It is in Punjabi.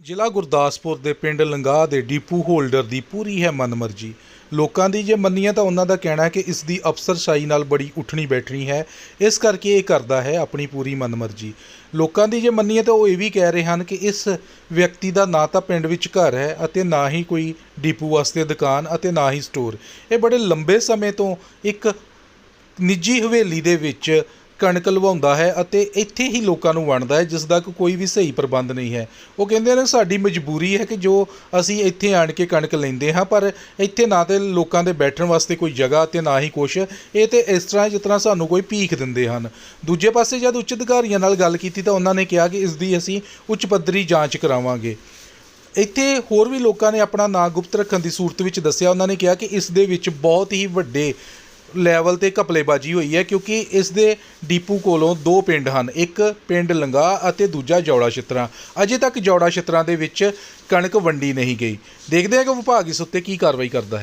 ਜ਼ਿਲ੍ਹਾ ਗੁਰਦਾਸਪੁਰ ਦੇ ਪਿੰਡ ਲੰਗਾਹ ਦੇ ਡੀਪੂ ਹੋਲਡਰ ਦੀ ਪੂਰੀ ਹੈ ਮਨਮਰਜ਼ੀ। ਲੋਕਾਂ ਦੀ ਜੇ ਮੰਨੀਏ ਤਾਂ ਉਹਨਾਂ ਦਾ ਕਹਿਣਾ ਹੈ ਕਿ ਇਸ ਦੀ ਅਫਸਰਸ਼ਾਹੀ ਨਾਲ ਬੜੀ ਉੱਠਣੀ ਬੈਠਣੀ ਹੈ। ਇਸ ਕਰਕੇ ਇਹ ਕਰਦਾ ਹੈ ਆਪਣੀ ਪੂਰੀ ਮਨਮਰਜ਼ੀ। ਲੋਕਾਂ ਦੀ ਜੇ ਮੰਨੀਏ ਤਾਂ ਉਹ ਇਹ ਵੀ ਕਹਿ ਰਹੇ ਹਨ ਕਿ ਇਸ ਵਿਅਕਤੀ ਦਾ ਨਾ ਤਾਂ ਪਿੰਡ ਵਿੱਚ ਘਰ ਹੈ ਅਤੇ ਨਾ ਹੀ ਕੋਈ ਡੀਪੂ ਵਾਸਤੇ ਦੁਕਾਨ ਅਤੇ ਨਾ ਹੀ ਸਟੋਰ। ਇਹ ਬੜੇ ਲੰਬੇ ਸਮੇਂ ਤੋਂ ਇੱਕ ਨਿੱਜੀ ਹਵੇਲੀ ਦੇ ਵਿੱਚ ਕਣਕ ਲਵਾਉਂਦਾ ਹੈ ਅਤੇ ਇੱਥੇ ਹੀ ਲੋਕਾਂ ਨੂੰ ਵੰਡਦਾ ਹੈ, ਜਿਸ ਦਾ ਕੋਈ ਵੀ ਸਹੀ ਪ੍ਰਬੰਧ ਨਹੀਂ ਹੈ। ਉਹ ਕਹਿੰਦੇ ਨੇ, ਸਾਡੀ ਮਜਬੂਰੀ ਹੈ ਕਿ ਜੋ ਅਸੀਂ ਇੱਥੇ ਆਣ ਕੇ ਕਣਕ ਲੈਂਦੇ ਹਾਂ, ਪਰ ਇੱਥੇ ਨਾ ਤੇ ਲੋਕਾਂ ਦੇ ਬੈਠਣ ਵਾਸਤੇ ਕੋਈ ਜਗ੍ਹਾ ਤੇ ਨਾ ਹੀ ਕੁਛ। ਇਹ ਤੇ ਇਸ ਤਰ੍ਹਾਂ, ਜਿਸ ਤਰ੍ਹਾਂ ਸਾਨੂੰ ਕੋਈ ਭੀਖ ਦਿੰਦੇ ਹਨ। ਦੂਜੇ ਪਾਸੇ ਜਦ ਉੱਚ ਅਧਿਕਾਰੀਆਂ ਨਾਲ ਗੱਲ ਕੀਤੀ, ਤਾਂ ਉਹਨਾਂ ਨੇ ਕਿਹਾ ਕਿ ਇਸ ਦੀ ਅਸੀਂ ਉੱਚ ਪੱਧਰੀ ਜਾਂਚ ਕਰਾਵਾਂਗੇ। ਇੱਥੇ ਹੋਰ ਵੀ ਲੋਕਾਂ ਨੇ ਆਪਣਾ ਨਾਂ ਗੁਪਤ ਰੱਖਣ ਦੀ ਸੂਰਤ ਵਿੱਚ ਦੱਸਿਆ। ਉਹਨਾਂ ਨੇ ਕਿਹਾ ਕਿ ਇਸ ਦੇ ਵਿੱਚ ਬਹੁਤ ਹੀ ਵੱਡੇ ਲੈਵਲ ਤੇ ਘਪਲੇਬਾਜ਼ੀ ਹੋਈ ਹੈ ਕਿਉਂਕਿ ਇਸ ਦੇ ਡੀਪੂ ਕੋਲੋਂ ਦੋ ਪਿੰਡ ਹਨ, ਇੱਕ ਪਿੰਡ ਲੰਗਾ ਅਤੇ ਦੂਜਾ ਜੌੜਾ ਛਿੱਤਰਾਂ। ਅਜੇ ਤੱਕ ਜੌੜਾ ਛਿੱਤਰਾਂ ਦੇ ਵਿੱਚ ਕਣਕ ਵੰਡੀ ਨਹੀਂ ਗਈ। ਦੇਖਦੇ ਹਾਂ ਕਿ ਵਿਭਾਗ ਇਸ ਉੱਤੇ ਕੀ ਕਾਰਵਾਈ ਕਰਦਾ ਹੈ।